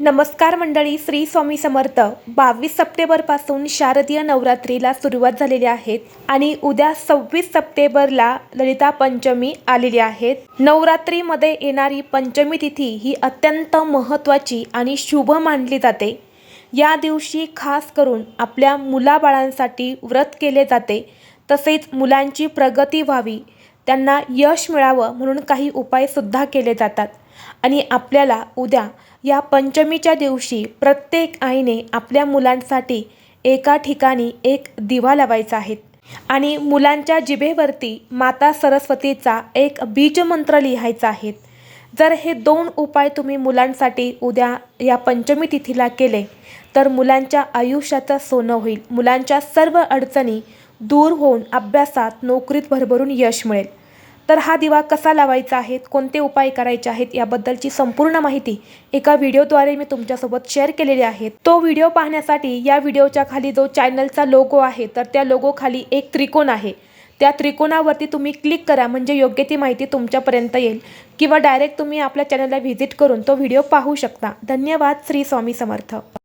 नमस्कार मंडळी श्री स्वामी समर्थ. बावीस सप्टेंबरपासून शारदीय नवरात्रीला सुरुवात झालेली आहेत आणि उद्या सव्वीस सप्टेंबरला ललिता पंचमी आलेली आहेत नवरात्रीमध्ये येणारी पंचमी तिथी ही अत्यंत महत्त्वाची आणि शुभ मानली जाते. या दिवशी खास करून आपल्या मुलाबाळांसाठी व्रत केले जाते. तसेच मुलांची प्रगती व्हावी त्यांना यश मिळावं म्हणून काही उपायसुद्धा केले जातात. आणि आपल्याला उद्या या पंचमीच्या दिवशी प्रत्येक आईने आपल्या मुलांसाठी एका ठिकाणी एक दिवा लावायचा आहे. आणि मुलांच्या जिभेवरती माता सरस्वतीचा एक बीजमंत्र लिहायचा आहे. जर हे दोन उपाय तुम्ही मुलांसाठी उद्या या पंचमी तिथीला केले तर मुलांच्या आयुष्याचं सोनं होईल. मुलांच्या सर्व अडचणी दूर होऊन अभ्यासात नोकरीत भरभरून यश मिळेल. तर हा दिवा कसा लावायचा आहे कोणते उपाय करायचे आहेत याबद्दलची संपूर्ण माहिती एका व्हिडिओद्वारे मी तुमच्यासोबत शेअर केलेली आहे. तो व्हिडिओ पाहण्यासाठी या व्हिडिओच्या खाली जो चॅनलचा लोगो आहे तर त्या लोगो खाली एक त्रिकोण आहे. त्या त्रिकोणावरती तुम्ही क्लिक करा म्हणजे योग्य ती माहिती तुमच्यापर्यंत येईल किंवा डायरेक्ट तुम्ही आपल्या चॅनलला व्हिजिट करून तो व्हिडिओ पाहू शकता. धन्यवाद श्री स्वामी समर्थ.